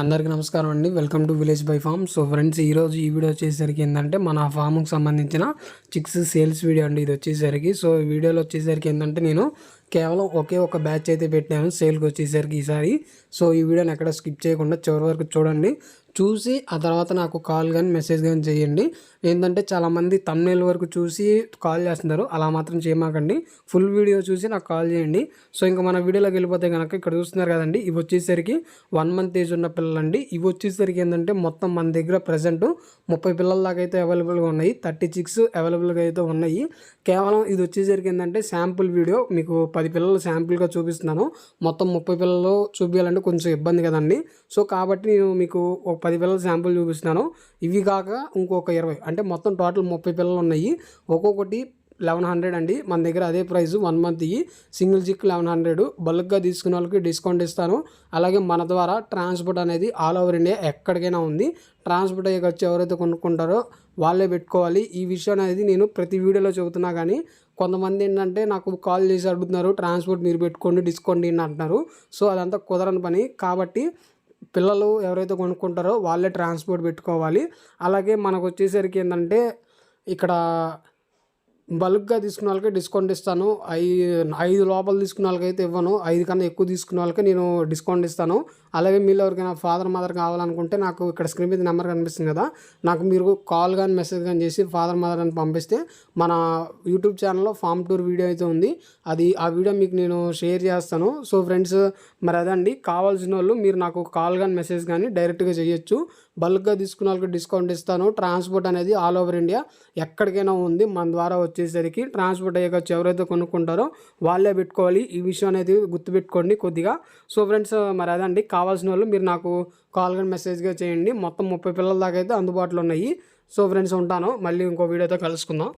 అందరికీ నమస్కారం అండి. Welcome to village by farm so friends ఈరోజు ఈ వీడియో వచ్చేసరికి ఏంటంటే మన ఫామ్కి సంబంధించిన చిక్స్ సేల్స్ వీడియో అండి. ఇది వచ్చేసరికి. సో ఈ వీడియోలో వచ్చేసరికి ఏంటంటే నేను కేవలం ఒకే ఒక బ్యాచ్ అయితే పెట్టాను సేల్కి వచ్చేసరికి ఈసారి. సో ఈ వీడియోని ఎక్కడ స్కిప్ చేయకుండా చివరి వరకు చూడండి. చూసి ఆ తర్వాత నాకు కాల్ కానీ మెసేజ్ కానీ చేయండి. ఏంటంటే చాలామంది తమ్నేల్ వరకు చూసి కాల్ చేస్తున్నారు. అలా మాత్రం చేయమాకండి. ఫుల్ వీడియో చూసి నాకు కాల్ చేయండి. సో ఇంకా మన వీడియోలోకి వెళ్ళిపోతే కనుక ఇక్కడ చూస్తున్నారు కదండి. ఇవి వచ్చేసరికి వన్ మంత్ ఏజ్ ఉన్న పిల్లలండి. ఇవి వచ్చేసరికి ఏంటంటే మొత్తం మన దగ్గర ప్రజెంట్ ముప్పై పిల్లల దాకా అయితే అవైలబుల్గా ఉన్నాయి. థర్టీ సిక్స్ అవైలబుల్గా అయితే ఉన్నాయి. కేవలం ఇది వచ్చేసరికి ఏంటంటే శాంపుల్ వీడియో మీకు పది పది పిల్లలు శాంపుల్గా చూపిస్తున్నాను. మొత్తం ముప్పై పిల్లలు చూపించాలంటే కొంచెం ఇబ్బంది కదండి. సో కాబట్టి నేను మీకు ఒక పది పిల్లల శాంపుల్ చూపిస్తున్నాను. ఇవి కాక ఇంకొక ఇరవై. అంటే మొత్తం టోటల్ ముప్పై పిల్లలు ఉన్నాయి. ఒక్కొక్కటి లెవెన్ హండ్రెడ్ అండి. మన దగ్గర అదే ప్రైస్ వన్ మంత్ సింగిల్ జిక్ లెవెన్ హండ్రెడ్. బల్క్గా తీసుకునే వాళ్ళకి డిస్కౌంట్ ఇస్తాను. అలాగే మన ద్వారా ట్రాన్స్పోర్ట్ అనేది ఆల్ ఓవర్ ఇండియా ఎక్కడికైనా ఉంది. ట్రాన్స్పోర్ట్ అయ్యే ఖర్చు ఎవరైతే కొనుక్కుంటారో వాళ్ళే పెట్టుకోవాలి. ఈ విషయం అనేది నేను ప్రతి వీడియోలో చెబుతున్నా కానీ కొంతమంది ఏంటంటే నాకు కాల్ చేసి అడుగుతున్నారు ట్రాన్స్పోర్ట్ మీరు పెట్టుకోండి డిస్కౌంట్ ఇన్ని అంటున్నారు. సో అదంతా కుదరని పని. కాబట్టి పిల్లలు ఎవరైతే కొనుక్కుంటారో వాళ్ళే ట్రాన్స్పోర్ట్ పెట్టుకోవాలి. అలాగే మనకు వచ్చేసరికి ఏంటంటే ఇక్కడ బల్క్గా తీసుకున్న వాళ్ళకి డిస్కౌంట్ ఇస్తాను. ఐ ఐదు లోపల తీసుకున్న వాళ్ళకైతే ఇవ్వను. ఐదు కన్నా ఎక్కువ తీసుకున్న వాళ్ళకి నేను డిస్కౌంట్ ఇస్తాను. అలాగే మీరు ఎవరికైనా ఫాదర్ మదర్ కావాలనుకుంటే నాకు ఇక్కడ స్క్రీన్ మీద నెంబర్ కనిపిస్తుంది కదా నాకు మీరు కాల్ కానీ మెసేజ్ కానీ చేసి ఫాదర్ మదర్ అని పంపిస్తే మన యూట్యూబ్ ఛానల్లో ఫామ్ టూర్ వీడియో అయితే ఉంది. అది ఆ వీడియో మీకు నేను షేర్ చేస్తాను. సో ఫ్రెండ్స్ మరి అదండి. కావాల్సిన వాళ్ళు మీరు నాకు కాల్ కానీ మెసేజ్ కానీ డైరెక్ట్గా చేయొచ్చు. బల్క్గా తీసుకున్న వాళ్ళకి డిస్కౌంట్ ఇస్తాను. ట్రాన్స్పోర్ట్ అనేది ఆల్ ఓవర్ ఇండియా ఎక్కడికైనా ఉంది. మన ద్వారా వచ్చేసరికి ట్రాన్స్పోర్ట్ అయ్యే ఖర్చు ఎవరైతే కొనుక్కుంటారో వాళ్ళే పెట్టుకోవాలి. ఈ విషయం అనేది గుర్తుపెట్టుకోండి కొద్దిగా. సో ఫ్రెండ్స్ మరి అదండి. కావాల్సిన వాళ్ళు మీరు నాకు కాల్ కానీ మెసేజ్గా చేయండి. మొత్తం ముప్పై పిల్లల దాకా అయితే అందుబాటులో ఉన్నాయి. సో ఫ్రెండ్స్ ఉంటాను. మళ్ళీ ఇంకో వీడియోతో కలుసుకుందాం.